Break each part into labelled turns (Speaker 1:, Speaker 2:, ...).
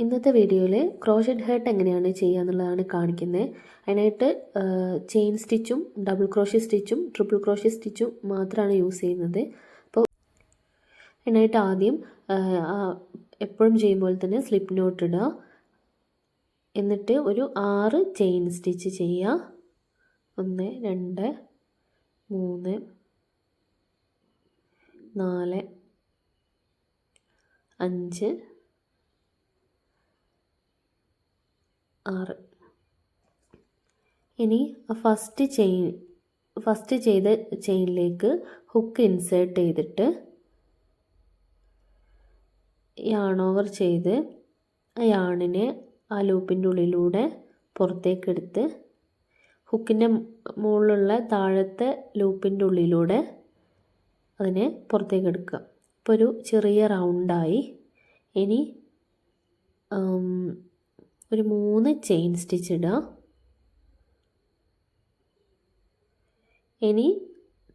Speaker 1: ഇന്നത്തെ വീഡിയോയിൽ crochet heart എങ്ങനെയാണ് ചെയ്യുക എന്നുള്ളതാണ് കാണിക്കുന്നത് അതിനായിട്ട് ചെയിൻ സ്റ്റിച്ചും ഡബിൾ ക്രോഷ്യ സ്റ്റിച്ചും ട്രിപ്പിൾ ക്രോഷ്യ സ്റ്റിച്ചും മാത്രമാണ് യൂസ് ചെയ്യുന്നത്. അപ്പോൾ അതിനായിട്ട് ആദ്യം എപ്പോഴും ചെയ്യുമ്പോൾ തന്നെ സ്ലിപ്പ് നോട്ട് ഇടുക എന്നിട്ട് ഒരു ആറ് ചെയിൻ സ്റ്റിച്ച് ചെയ്യുക ഒന്ന് രണ്ട് മൂന്ന് നാല് അഞ്ച് ആറ്. ഇനി ഫസ്റ്റ് ചെയിൻ ഫസ്റ്റ് ചെയ്ത ചെയിനിലേക്ക് ഹുക്ക് ഇൻസേർട്ട് ചെയ്തിട്ട് യാൺ ഓവർ ചെയ്ത് യാണിനെ ആ ലൂപ്പിന്റെ ഉള്ളിലൂടെ പുറത്തേക്കെടുത്ത് ഹുക്കിന്റെ മുകളിലുള്ള താഴത്തെ ലൂപ്പിന്റെ ഉള്ളിലൂടെ അതിനെ പുറത്തേക്ക് എടുക്കുക ഇപ്പോൾ ഒരു ചെറിയ റൗണ്ടായി ഇനി ഒരു മൂന്ന് ചെയിൻ സ്റ്റിച്ച് ഇടുക ഇനി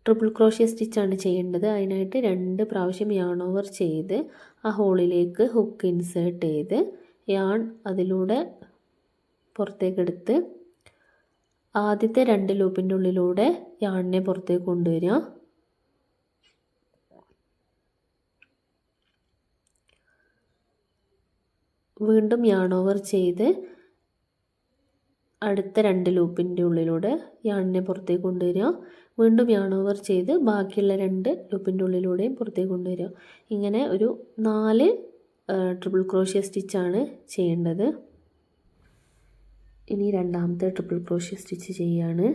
Speaker 1: ട്രിപ്പിൾ ക്രോഷ്യ സ്റ്റിച്ചാണ് ചെയ്യേണ്ടത്. അതിനായിട്ട് രണ്ട് പ്രാവശ്യം യാൺ ഓവർ ചെയ്ത് ആ ഹോളിലേക്ക് ഹുക്ക് ഇൻസേർട്ട് ചെയ്ത് യാൺ അതിലൂടെ പുറത്തേക്കെടുത്ത് ആദ്യത്തെ രണ്ട് ലൂപ്പിന്റെ ഉള്ളിലൂടെ യാണിനെ പുറത്തേക്ക് കൊണ്ടുവരിക. വീണ്ടും യാൺ ഓവർ ചെയ്ത് അടുത്ത രണ്ട് ലൂപ്പിന്റെ ഉള്ളിലൂടെ യാണിനെ പുറത്തേക്ക് കൊണ്ടുവരിക. വീണ്ടും യാൺ ഓവർ ചെയ്ത് ബാക്കിയുള്ള രണ്ട് ലൂപ്പിന്റെ ഉള്ളിലൂടെയും പുറത്തേക്ക് കൊണ്ടുവരിക. ഇങ്ങനെ ഒരു നാല് ട്രിപ്പിൾ ക്രോഷ്യ സ്റ്റിച്ചാണ് ചെയ്യേണ്ടത്. ഇനി രണ്ടാമത്തെ ട്രിപ്പിൾ ക്രോഷ്യ സ്റ്റിച്ച് ചെയ്യാണ്.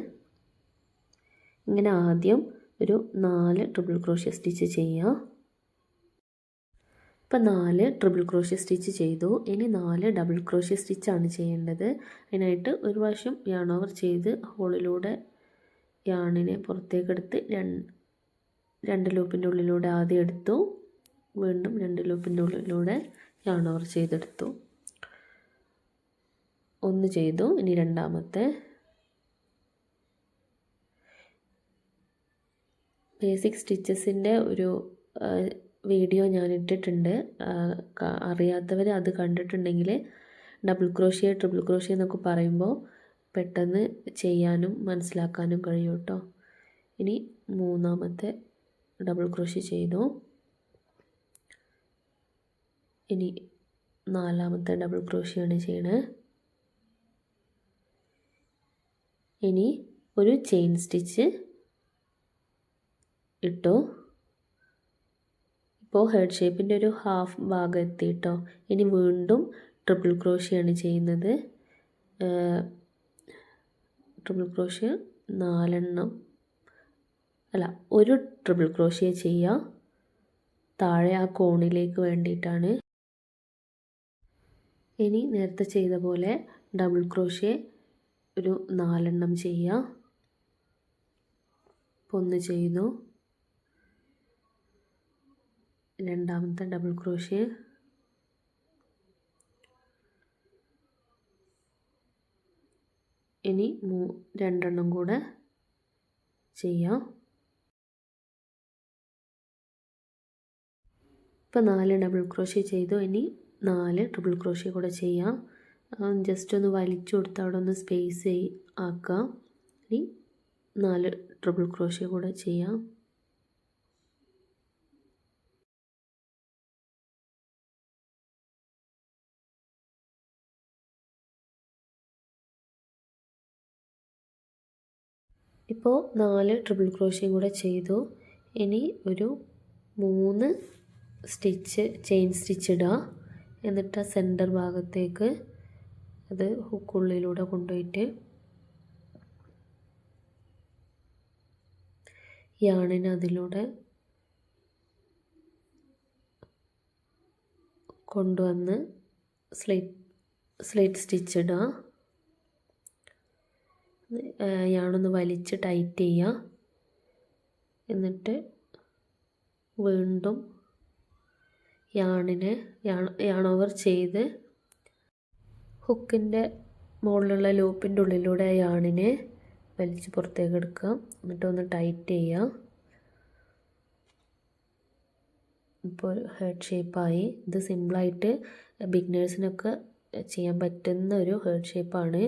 Speaker 1: ഇങ്ങനെ ആദ്യം ഒരു നാല് ട്രിപ്പിൾ ക്രോഷ്യ സ്റ്റിച്ച് ചെയ്യുക. ഇപ്പം നാല് ട്രിപ്പിൾ ക്രോഷ്യ സ്റ്റിച്ച് ചെയ്തു. ഇനി നാല് ഡബിൾ ക്രോഷ്യ സ്റ്റിച്ചാണ് ചെയ്യേണ്ടത്. അതിനായിട്ട് ഒരു പ്രാവശ്യം യാൺ ഓവർ ചെയ്ത് ഹോളിലൂടെ യാണിനെ പുറത്തേക്കെടുത്ത് രണ്ട് രണ്ട് ലൂപ്പിന്റെ ഉള്ളിലൂടെ ആദ്യം എടുത്തു. വീണ്ടും രണ്ട് ലൂപ്പിന്റെ ഉള്ളിലൂടെ യാൺ ഓവർ ചെയ്തെടുത്തു. ഒന്ന് ചെയ്തു. ഇനി രണ്ടാമത്തെ. ബേസിക് സ്റ്റിച്ചസിന്റെ ഒരു വീഡിയോ ഞാൻ ഇട്ടിട്ടുണ്ട് അറിയാത്തവർ അത് കണ്ടിട്ടുണ്ടെങ്കിൽ ഡബിൾ ക്രോഷ്യ ട്രിപ്പിൾ ക്രോഷ്യ എന്നൊക്കെ പറയുമ്പോൾ പെട്ടെന്ന് ചെയ്യാനും മനസ്സിലാക്കാനും കഴിയും കേട്ടോ ഇനി മൂന്നാമത്തെ ഡബിൾ ക്രോഷ്യ ചെയ്തു. ഇനി നാലാമത്തെ ഡബിൾ ക്രോഷ്യാണ് ചെയ്യണേ. ഇനി ഒരു ചെയിൻ സ്റ്റിച്ച് ഇട്ടു. ഇപ്പോൾ ഹെഡ് ഷേപ്പിന്റെ ഒരു ഹാഫ് ഭാഗം എത്തിയിട്ടോ ഇനി വീണ്ടും ട്രിപ്പിൾ ക്രോഷിയാണ് ചെയ്യുന്നത്. ട്രിപ്പിൾ ക്രോഷ്യ നാലെണ്ണം. അല്ല ഒരു ട്രിപ്പിൾ ക്രോഷ്യ ചെയ്യുക. താഴെ ആ കോണിലേക്ക് വേണ്ടിയിട്ടാണ്. ഇനി നേരത്തെ ചെയ്ത പോലെ ഡബിൾ ക്രോഷ്യ ഒരു നാലെണ്ണം ചെയ്യുക. ഒന്ന് ചെയ്തു രണ്ടാമത്തെ ഡബിൾ ക്രോഷ്യ ഇനി മൂ രണ്ടെണ്ണം കൂടെ ചെയ്യാം. ഇപ്പം നാല് ഡബിൾ ക്രോഷ്യ ചെയ്തു. ഇനി നാല് ഡബിൾ ക്രോഷ്യ കൂടെ ചെയ്യാം. ജസ്റ്റ് ഒന്ന് വലിച്ചു കൊടുത്ത് അവിടെ ഒന്ന് സ്പേസ് ആക്കാം. ഇനി നാല് ട്രിപ്പിൾ ക്രോഷ്യ കൂടെ ചെയ്യാം. ഇപ്പോൾ നാല് ട്രിപ്പിൾ ക്രോഷ്യം കൂടെ ചെയ്തു. ഇനി ഒരു മൂന്ന് സ്റ്റിച്ച് ചെയിൻ സ്റ്റിച്ച് ഇടുക എന്നിട്ട് സെന്റർ ഭാഗത്തേക്ക് അത് ഹുക്കുള്ളിലൂടെ കൊണ്ടുപോയിട്ട് യാണിന് അതിലൂടെ കൊണ്ടുവന്ന് സ്ലേറ്റ് സ്ലേറ്റ് സ്റ്റിച്ച് ഇടുക യാണൊന്ന് വലിച്ച് ടൈറ്റ് ചെയ്യുക എന്നിട്ട് വീണ്ടും യാണിനെ യാൺ ഓവർ ചെയ്ത് ഹുക്കിന്റെ മുകളിലുള്ള ലൂപ്പിന്റെ ഉള്ളിലൂടെ യാണിനെ വലിച്ച് പുറത്തേക്ക് എടുക്കുക. എന്നിട്ട് ഒന്ന് ടൈറ്റ് ചെയ്യുക ഇപ്പോൾ ഹെഡ് ഷേപ്പായി ഇത് സിമ്പിളായിട്ട് ബിഗിനേഴ്സിനൊക്കെ ചെയ്യാൻ പറ്റുന്ന ഒരു ഹെഡ് ഷേപ്പാണ്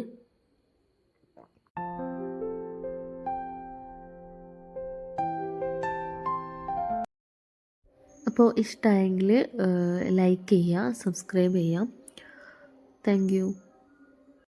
Speaker 1: അപ്പോൾ ഇഷ്ടമായെങ്കിൽ ലൈക്ക് ചെയ്യുക സബ്സ്ക്രൈബ് ചെയ്യാം. താങ്ക്